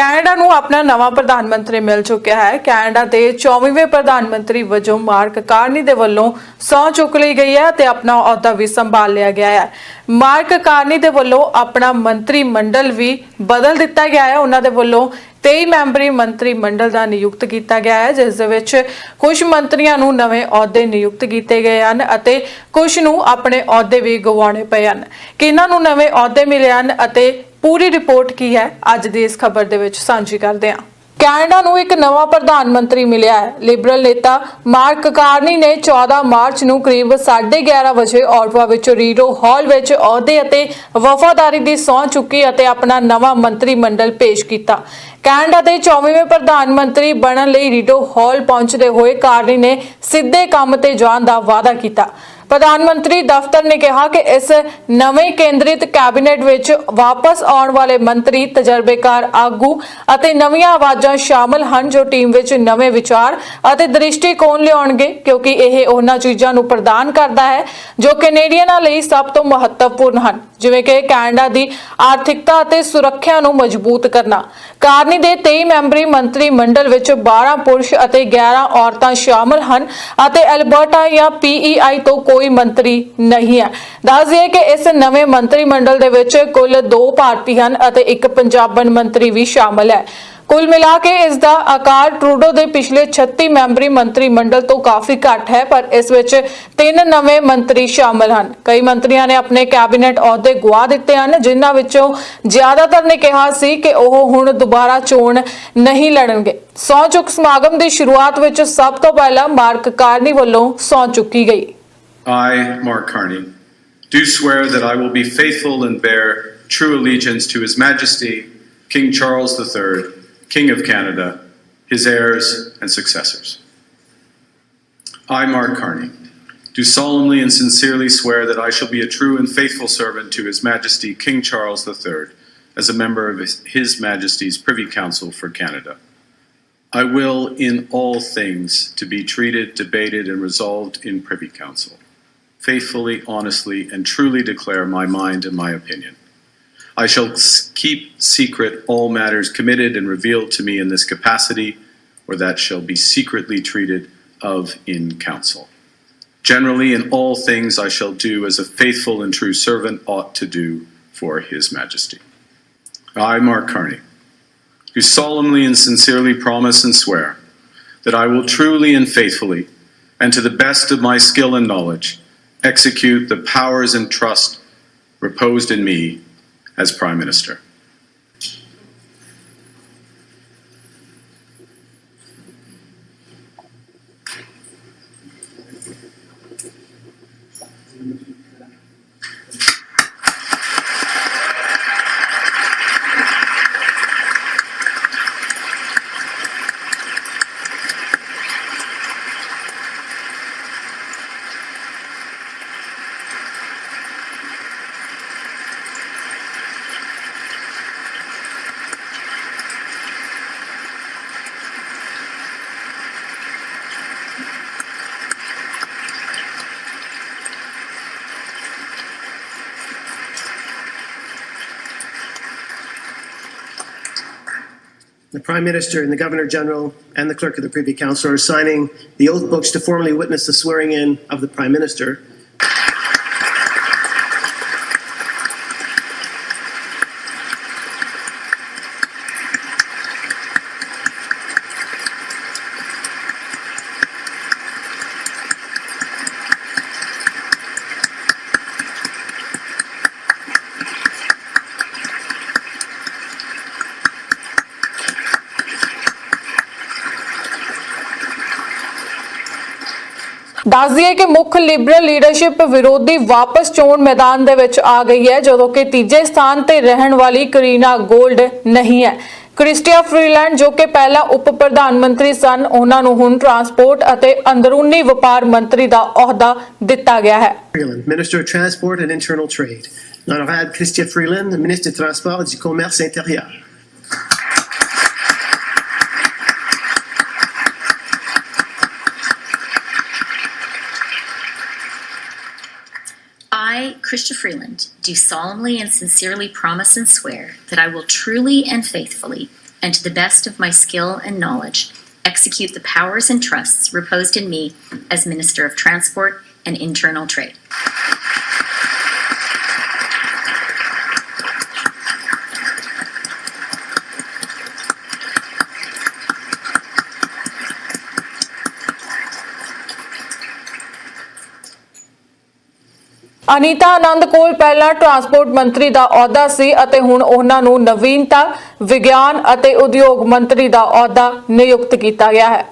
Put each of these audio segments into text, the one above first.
Canada ਨੂੰ ਆਪਣਾ ਨਵਾਂ ਪ੍ਰਧਾਨ ਮੰਤਰੀ ਮਿਲ ਚੁੱਕਿਆ ਹੈ। ਕੈਨੇਡਾ ਦੇ 24ਵੇਂ ਪ੍ਰਧਾਨ ਮੰਤਰੀ ਵਜੋਂ ਮਾਰਕ ਕਾਰਨੀ ਦੇ ਵੱਲੋਂ ਸਹੁੰ ਚੁੱਕ ਲਈ ਗਈ ਹੈ ਤੇ ਆਪਣਾ ਅਹੁਦਾ ਵੀ ਸੰਭਾਲ ਲਿਆ ਗਿਆ ਹੈ। ਮਾਰਕ ਕਾਰਨੀ ਦੇ ਵੱਲੋਂ ਆਪਣਾ ਮੰਤਰੀ ਮੰਡਲ ਵੀ ਬਦਲ ਦਿੱਤਾ ਗਿਆ ਹੈ। ਉਹਨਾਂ ਦੇ ਵੱਲੋਂ 23 ਮੈਂਬਰੀ ਮੰਤਰੀ ਮੰਡਲ ਦਾ ਨਿਯੁਕਤ ਕੀਤਾ ਗਿਆ ਹੈ, ਜਿਸ ਦੇ ਵਿੱਚ ਕੁਝ ਮੰਤਰੀਆਂ ਨੂੰ ਨਵੇਂ ਅਹੁਦੇ ਨਿਯੁਕਤ ਕੀਤੇ ਗਏ ਹਨ ਅਤੇ ਕੁਝ ਨੂੰ ਆਪਣੇ ਅਹੁਦੇ ਵੀ ਗਵਾਉਣੇ ਪਏ ਹਨ। ਕਿਹਨਾਂ ਨੂੰ ਨਵੇਂ ਅਹੁਦੇ ਮਿਲੇ ਹਨ ਅਤੇ ਪੂਰੀ ਰਿਪੋਰਟ ਕੀ ਹੈ? ਅੱਜ ਦੀ ਇਸ ਖਬਰ ਦੇ ਵਿੱਚ ਸਾਂਝੀ ਕਰਦੇ ਹਾਂ। ਕੈਨੇਡਾ ਨੂੰ ਇੱਕ ਨਵਾਂ ਪ੍ਰਧਾਨ ਮੰਤਰੀ ਮਿਲਿਆ ਹੈ। ਲਿਬਰਲ ਨੇਤਾ ਮਾਰਕ ਕਾਰਨੀ ਨੇ 14 ਮਾਰਚ ਨੂੰ ਕਰੀਬ 11:30 ਵਜੇ ਆਟਵਾ ਵਿੱਚ ਰੀਡੋ ਹਾਲ ਵਿੱਚ ਅਹੁਦੇ ਅਤੇ ਵਫਾਦਾਰੀ ਦੀ ਸਹੁੰ ਚੁੱਕੀ ਅਤੇ ਆਪਣਾ ਨਵਾਂ ਮੰਤਰੀ ਮੰਡਲ ਪੇਸ਼ ਕੀਤਾ। ਕੈਨੇਡਾ ਦੇ 24ਵੇਂ ਪ੍ਰਧਾਨ ਮੰਤਰੀ ਬਣਨ ਲਈ ਰੀਡੋ ਹਾਲ ਪਹੁੰਚਦੇ ਹੋਏ ਕਾਰਨੀ ਨੇ ਸਿੱਧੇ ਕੰਮ ਤੇ ਜਾਣ ਦਾ ਵਾਅਦਾ ਕੀਤਾ। ਪ੍ਰਧਾਨ ਮੰਤਰੀ ਦਫ਼ਤਰ ਨੇ ਕਿਹਾ ਕਿ ਇਸ ਨਵੇਂ ਕੇਂਦਰਿਤ ਕੈਬਨਿਟ ਵਿੱਚ ਵਾਪਸ ਆਉਣ ਵਾਲੇ ਮੰਤਰੀ, ਤਜਰਬੇਕਾਰ ਆਗੂ ਅਤੇ ਨਵੀਆਂ ਆਵਾਜ਼ਾਂ ਸ਼ਾਮਲ ਹਨ ਜੋ ਟੀਮ ਵਿੱਚ ਨਵੇਂ ਵਿਚਾਰ ਅਤੇ ਦ੍ਰਿਸ਼ਟੀਕੋਣ ਲਿਆਉਣਗੇ, ਕਿਉਂਕਿ ਇਹ ਉਹਨਾਂ ਚੀਜ਼ਾਂ ਨੂੰ ਪ੍ਰਦਾਨ ਕਰਦਾ ਹੈ ਜੋ ਕੈਨੇਡੀਅਨਾਂ ਲਈ ਸਭ ਤੋਂ ਮਹੱਤਵਪੂਰਨ ਹਨ, ਜਿਵੇਂ ਕਿ ਕੈਨੇਡਾ ਦੀ ਆਰਥਿਕਤਾ ਅਤੇ ਸੁਰੱਖਿਆ ਨੂੰ ਮਜ਼ਬੂਤ ਕਰਨਾ। ਕਾਰਨੀ ਦੇ 23 ਮੈਂਬਰੀ ਮੰਤਰੀ ਮੰਡਲ ਵਿੱਚ 12 ਪੁਰਸ਼ ਅਤੇ 11 ਔਰਤਾਂ ਸ਼ਾਮਲ ਹਨ ਅਤੇ ਐਲਬਰਟਾ ਜਾਂ ਪੀਈਆਈ ਤੋਂ ਕੋਈ ਕੋਈ ਮੰਤਰੀ ਨਹੀਂ ਹੈ। ਦੱਸ ਦਈਏ ਕਿ ਇਸ ਨਵੇਂ ਮੰਤਰੀ ਮੰਡਲ ਦੇ ਵਿੱਚ ਕੁੱਲ 2 ਭਾਰਤੀ ਹਨ ਅਤੇ ਇੱਕ ਪੰਜਾਬਣ ਮੰਤਰੀ ਵੀ ਸ਼ਾਮਲ ਹੈ। ਕੁੱਲ ਮਿਲਾ ਕੇ ਇਸ ਦਾ ਆਕਾਰ ਟਰੂਡੋ ਦੇ ਪਿਛਲੇ 36 ਮੈਂਬਰੀ ਮੰਤਰੀ ਮੰਡਲ ਤੋਂ ਕਾਫੀ ਘੱਟ ਹੈ, ਪਰ ਇਸ ਵਿੱਚ ਤਿੰਨ ਨਵੇਂ ਮੰਤਰੀ ਸ਼ਾਮਲ ਹਨ। ਕਈ ਮੰਤਰੀਆਂ ਨੇ ਆਪਣੇ ਕੈਬਨਿਟ ਅਹੁਦੇ ਗਵਾ ਦਿੱਤੇ ਹਨ, ਜਿਨ੍ਹਾਂ ਵਿੱਚੋਂ ਜ਼ਿਆਦਾਤਰ ਨੇ ਕਿਹਾ ਸੀ ਕਿ ਉਹ ਹੁਣ ਦੁਬਾਰਾ ਚੋਣ ਨਹੀਂ ਲੜਨਗੇ। ਸਹੁੰ ਚੁੱਕ ਸਮਾਗਮ ਦੀ ਸ਼ੁਰੂਆਤ ਵਿੱਚ ਸਭ ਤੋਂ ਪਹਿਲਾਂ ਮਾਰਕ ਕਾਰਨੀ ਵੱਲੋਂ ਸਹੁੰ ਚੁੱਕੀ ਗਈ। I, Mark Carney, do swear that I will be faithful and bear true allegiance to His Majesty, King Charles III, King of Canada, his heirs and successors. I, Mark Carney, do solemnly and sincerely swear that I shall be a true and faithful servant to His Majesty, King Charles III, as a member of His, His Majesty's Privy Council for Canada. I will, in all things, to be treated, debated, and resolved in Privy Council faithfully, honestly, and truly declare my mind and my opinion. I shall keep secret all matters committed and revealed to me in this capacity, or that shall be secretly treated of in council. Generally, in all things, I shall do as a faithful and true servant ought to do for His Majesty. I, Mark Carney, do solemnly and sincerely promise and swear that I will truly and faithfully, and to the best of my skill and knowledge, execute the powers and trust reposed in me as Prime Minister. The Prime Minister and the Governor General and the Clerk of the Privy Council are signing the oath books to formally witness the swearing in of the Prime Minister. ਦੱਸ ਦਈਏ ਕਿ ਮੁੱਖ Liberal leadership ਵਿਰੋਧੀ ਵਾਪਸ ਚੋਣ ਮੈਦਾਨ ਦੇ ਵਿੱਚ ਆ ਗਈ ਹੈ ਜਦੋਂ ਕਿ ਤੀਜੇ ਸਥਾਨ ਤੇ ਰਹਿਣ ਵਾਲੀ ਕਰੀਨਾ ਗੋਲਡ ਨਹੀਂ ਹੈ। ਕ੍ਰਿਸਟੀਆ ਫਰੀਲੈਂਡ ਜੋ ਕਿ ਪਹਿਲਾਂ ਉਪ ਪ੍ਰਧਾਨ ਮੰਤਰੀ ਸਨ ਉਹਨਾਂ ਨੂੰ ਹੁਣ ਟਰਾਂਸਪੋਰਟ ਅਤੇ ਅੰਦਰੂਨੀ ਵਪਾਰ ਮੰਤਰੀ ਦਾ ਅਹੁਦਾ ਦਿੱਤਾ ਗਿਆ ਹੈ। Freeland, Minister of Transport and Internal Trade. L'honorable Christian Freeland, Ministre des Transports et du Krista Freeland, do solemnly and sincerely promise and swear that I will truly and faithfully and to the best of my skill and knowledge, execute the powers and trusts reposed in me as Minister of Transport and Internal Trade. Anita Anand ਕੋਲ ਪਹਿਲਾਂ transport ਮੰਤਰੀ ਦਾ ਅਹੁਦਾ ਸੀ ਅਤੇ ਹੁਣ ਉਹਨਾਂ ਨੂੰ ਨਵੀਨਤਾ ਵਿਗਿਆਨ ਅਤੇ ਉਦਯੋਗ ਮੰਤਰੀ ਦਾ ਅਹੁਦਾ ਨਿਯੁਕਤ ਕੀਤਾ ਗਿਆ ਹੈ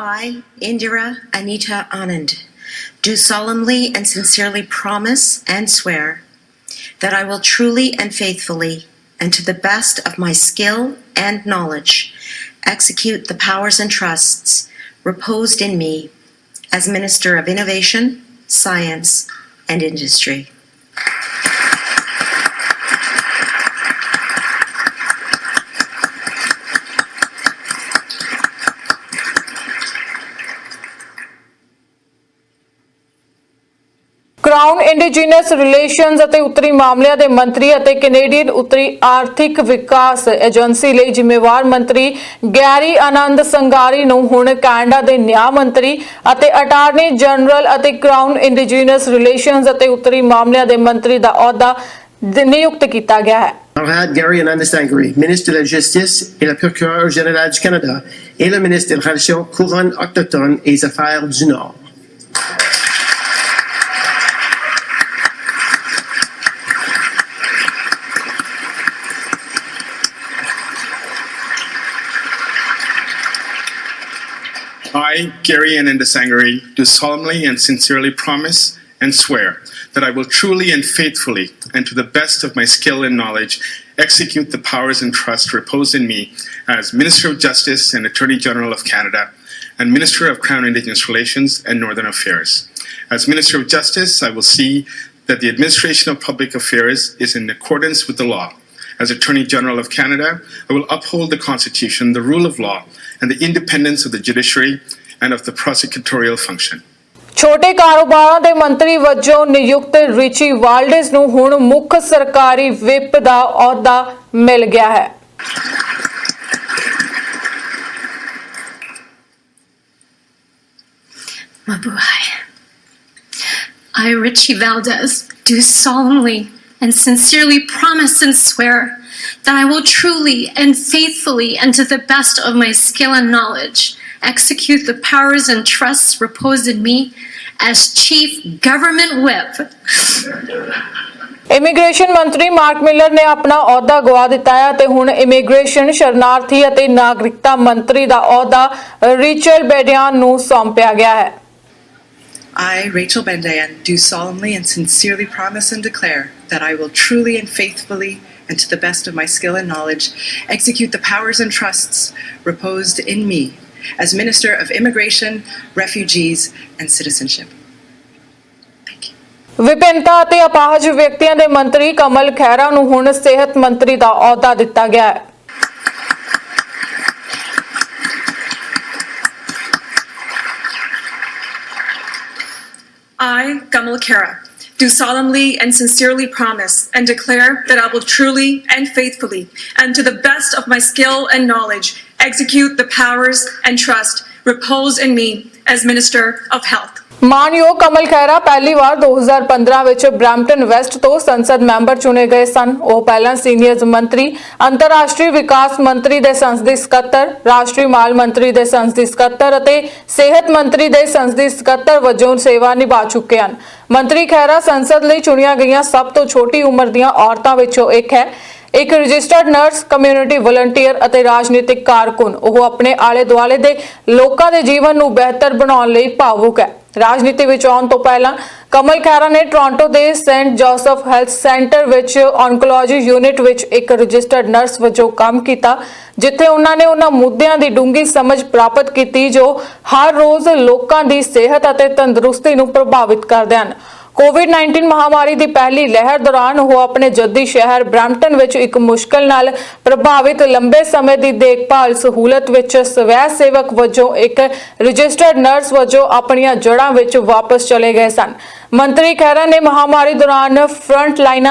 I, Indira Anita Anand, do solemnly and sincerely promise and swear that I will truly and faithfully, and to the best of my skill and knowledge, execute the powers and trusts reposed in me as Minister of Innovation, Science, and Industry. Crown Indigenous Relations ਅਤੇ ਉੱਤਰੀ ਮਾਮਲਿਆਂ ਦੇ ਮੰਤਰੀ ਅਤੇ Canadian ਉੱਤਰੀ ਆਰਥਿਕ ਵਿਕਾਸ agency ਲਈ ਜ਼ਿੰਮੇਵਾਰ ਮੰਤਰੀ ਗੈਰੀ ਆਨੰਦ ਸੰਗਾਰੀ ਨੂੰ ਹੁਣ ਕੈਨੇਡਾ ਦੇ ਨਿਆਂ ਮੰਤਰੀ ਅਤੇ ਅਟਾਰਨੀ ਜਨਰਲ ਅਤੇ ਕਰਾਊਨ ਇੰਡੀਜੀਨਸ ਰਿਲੇਸ਼ਨਜ਼ ਅਤੇ ਉੱਤਰੀ ਮਾਮਲਿਆਂ ਦੇ ਮੰਤਰੀ ਦਾ ਅਹੁਦਾ ਦ- ਨਿਯੁਕਤ ਕੀਤਾ ਗਿਆ ਹੈ Conrad Gary Ananda Sangri, ministre de la Justice et le procureur général du Canada, et le ministre des Relations couronnes autochtones et des Affaires du Nord. I, Gary Ananda Sangari, do solemnly and sincerely promise and swear that I will truly and faithfully, and to the best of my skill and knowledge, execute the powers and trust reposed in me as Minister of Justice and Attorney General of Canada, and Minister of Crown Indigenous Relations and Northern Affairs. As Minister of Justice, I will see that the administration of public affairs is in accordance with the law. As Attorney General of Canada, I will uphold the Constitution, the rule of law, and the independence of the judiciary and of the prosecutorial function. ਛੋਟੇ ਕਾਰੋਬਾਰਾਂ ਦੇ ਮੰਤਰੀ ਵਜੋਂ ਨਿਯੁਕਤ ਰਿਚੀ ਵਾਲਡਸ ਨੂੰ ਹੁਣ ਮੁੱਖ ਸਰਕਾਰੀ ਵਿਪ ਦਾ ਅਹੁਦਾ ਮਿਲ ਗਿਆ ਹੈ Mabuhay. I, Richie Valdez, do solemnly and sincerely promise and swear that I will truly and faithfully and to the best of my skill and knowledge execute the powers and trusts reposed in me as Chief Government Whip immigration ਮੰਤਰੀ mark Miller ਨੇ ਆਪਣਾ ਅਹੁਦਾ ਗਵਾ ਦਿੱਤਾ ਹੈ ਤੇ ਹੁਣ immigration ਸ਼ਰਨਾਰਥੀ ਅਤੇ ਨਾਗਰਿਕਤਾ ਮੰਤਰੀ ਦਾ ਅਹੁਦਾ ਰਿਚਲ ਬੈਡਿਆਨ ਨੂੰ ਸੌਂਪਿਆ ਗਿਆ ਹੈ I, Rachel Bendayan, do solemnly and sincerely promise and declare that I will truly and faithfully, and to the best of my skill and knowledge, execute the powers and trusts reposed in me as Minister of Immigration, Refugees, and Citizenship. Thank you. ਵਿਭਿੰਨਤਾ ਅਤੇ ਅਪਾਹਜ ਵਿਅਕਤੀਆਂ ਦੇ ਮੰਤਰੀ ਕਮਲ ਖਹਿਰਾ ਨੂੰ ਹੁਣ ਸਿਹਤ ਮੰਤਰੀ ਦਾ ਅਹੁਦਾ ਦਿੱਤਾ ਗਿਆ ਹੈ I, Gamal Kara, do solemnly and sincerely promise and declare that I will truly and faithfully, and to the best of my skill and knowledge, execute the powers and trust reposed in me as Minister of Health. ਮਾਨਯੋਗ ਕਮਲ ਖਹਿਰਾ, ਪਹਿਲੀ ਵਾਰ 2015 ਵਿੱਚ Brampton West ਤੋਂ ਸੰਸਦ member ਚੁਣੇ ਗਏ ਸਨ। ਉਹ ਪਹਿਲਾਂ senior ਮੰਤਰੀ, ਅੰਤਰਰਾਸ਼ਟਰੀ ਵਿਕਾਸ ਮੰਤਰੀ ਦੇ ਸੰਸਦੀ ਸਕੱਤਰ, ਰਾਸ਼ਟਰੀ ਮਾਲ ਮੰਤਰੀ ਦੇ ਸੰਸਦੀ ਸਕੱਤਰ ਅਤੇ ਸਿਹਤ ਮੰਤਰੀ ਦੇ ਸੰਸਦੀ ਸਕੱਤਰ ਵਜੋਂ ਸੇਵਾ ਨਿਭਾ ਚੁੱਕੇ ਹਨ। ਮੰਤਰੀ ਖਹਿਰਾ, ਸੰਸਦ ਲਈ ਚੁਣੀਆਂ ਗਈਆਂ ਸਭ ਤੋਂ ਛੋਟੀ ਉਮਰ ਦੀਆਂ ਔਰਤਾਂ ਵਿੱਚੋਂ ਇੱਕ ਹੈ। ਇੱਕ ਰਜਿਸਟਰਡ ਨਰਸ, ਕਮਿਊਨਿਟੀ ਵਲੰਟੀਅਰ ਅਤੇ ਰਾਜਨੀਤਿਕ ਕਾਰਕੁਨ। ਉਹ ਆਪਣੇ ਆਲੇ ਦੁਆਲੇ ਦੇ ਲੋਕਾਂ ਦੇ ਜੀਵਨ ਨੂੰ ਬਿਹਤਰ ਬਣਾਉਣ ਲਈ ਭਾਵੁਕ ਹੈ। ਰਾਜਨੀਤੀ ਵਿੱਚ ਆਉਣ ਤੋਂ ਪਹਿਲਾਂ ਕਮਲ ਖੈਰਾ ਨੇ ਟੋਰਾਂਟੋ ਦੇ ਸੈਂਟ ਜੋਸਫ ਹੈਲਥ ਸੈਂਟਰ ਵਿੱਚ ਔਨਕੋਲੋਜੀ ਯੂਨਿਟ ਵਿੱਚ ਇੱਕ ਰਜਿਸਟਰਡ ਨਰਸ ਵਜੋਂ ਕੰਮ ਕੀਤਾ, ਜਿੱਥੇ ਉਹਨਾਂ ਨੇ ਉਹਨਾਂ ਮੁੱਦਿਆਂ ਦੀ ਡੂੰਘੀ ਸਮਝ ਪ੍ਰਾਪਤ ਕੀਤੀ ਜੋ ਹਰ ਰੋਜ਼ ਲੋਕਾਂ ਦੀ ਸਿਹਤ ਅਤੇ ਤੰਦਰੁਸਤੀ ਨੂੰ ਪ੍ਰਭਾਵਿਤ ਕਰਦੇ ਹਨ। ਕੋਵਿਡ-19 ਮਹਾਮਾਰੀ ਦੀ ਪਹਿਲੀ ਲਹਿਰ ਦੌਰਾਨ ਉਹ ਆਪਣੇ ਜੱਦੀ ਸ਼ਹਿਰ ਬ੍ਰੈਂਪਟਨ ਵਿੱਚ ਇੱਕ ਮੁਸ਼ਕਲ ਨਾਲ ਪ੍ਰਭਾਵਿਤ ਲੰਬੇ ਸਮੇਂ ਦੀ ਦੇਖਭਾਲ ਸਹੂਲਤ ਵਿੱਚ ਸਵੈ ਸੇਵਕ ਵਜੋਂ ਇੱਕ ਰਜਿਸਟਰਡ ਨਰਸ ਵਜੋਂ ਆਪਣੀਆਂ ਜੜ੍ਹਾਂ ਵਿੱਚ ਵਾਪਸ ਚਲੇ ਗਏ ਸਨ। ਮੰਤਰੀ ਖਹਿਰਾ ਨੇ ਮਹਾਮਾਰੀ ਦੌਰਾਨ ਫਰੰਟ ਲਾਈਨਾਂ